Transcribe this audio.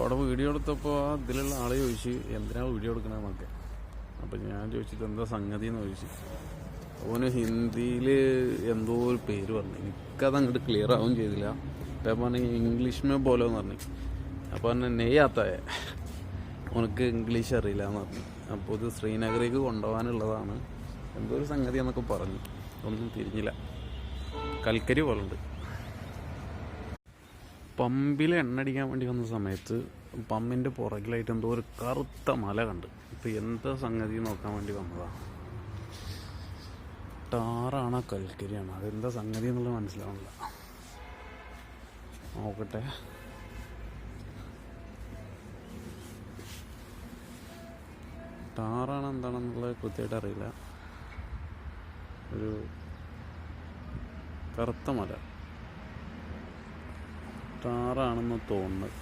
അപ്പോൾ അവിടെ വീഡിയോ എടുത്തപ്പോൾ ഇതിലുള്ള ആളെ ചോദിച്ചു എന്തിനാണ് വീഡിയോ എടുക്കണമെന്നൊക്കെ അപ്പം ഞാൻ ചോദിച്ചിട്ട് എന്താ സംഗതി എന്ന് ചോദിച്ചു. ഓന് ഹിന്ദിയിൽ എന്തോ ഒരു പേര് പറഞ്ഞു. എനിക്കത് അങ്ങോട്ട് ക്ലിയർ ആവും ചെയ്തില്ല. അപ്പം പറഞ്ഞു ഇംഗ്ലീഷ് മേ പോലെ എന്ന് പറഞ്ഞു അപ്പോൾ പറഞ്ഞ നെയ്യാത്തായ ഉനക്ക് ഇംഗ്ലീഷ് അറിയില്ല എന്ന് പറഞ്ഞു. അപ്പോൾ ഇത് ശ്രീനഗറിലേക്ക് കൊണ്ടുപോകാനുള്ളതാണ്. എന്തോ ഒരു സംഗതി എന്നൊക്കെ പറഞ്ഞു. ഒന്നും തിരിഞ്ഞില്ല. കൽക്കരി പോലുണ്ട്. പമ്പിൽ എണ്ണടിക്കാൻ വേണ്ടി വന്ന സമയത്ത് പമ്പിന്റെ പുറകിലായിട്ട് എന്തോ ഒരു കറുത്ത മല കണ്ട്. ഇപ്പം എന്താ സംഗതി നോക്കാൻ വേണ്ടി വന്നതാണ് ടാറാണോ കൽക്കരിയാണോ. അതെന്താ സംഗതി എന്നുള്ളത് മനസ്സിലാവുന്നില്ല. നോക്കട്ടെ. ടാറാണ് എന്താണെന്നുള്ളത് കൃത്യമായിട്ട് അറിയില്ല. ഒരു കറുത്ത മല. ടാറാണെന്ന് തോന്നുന്നത്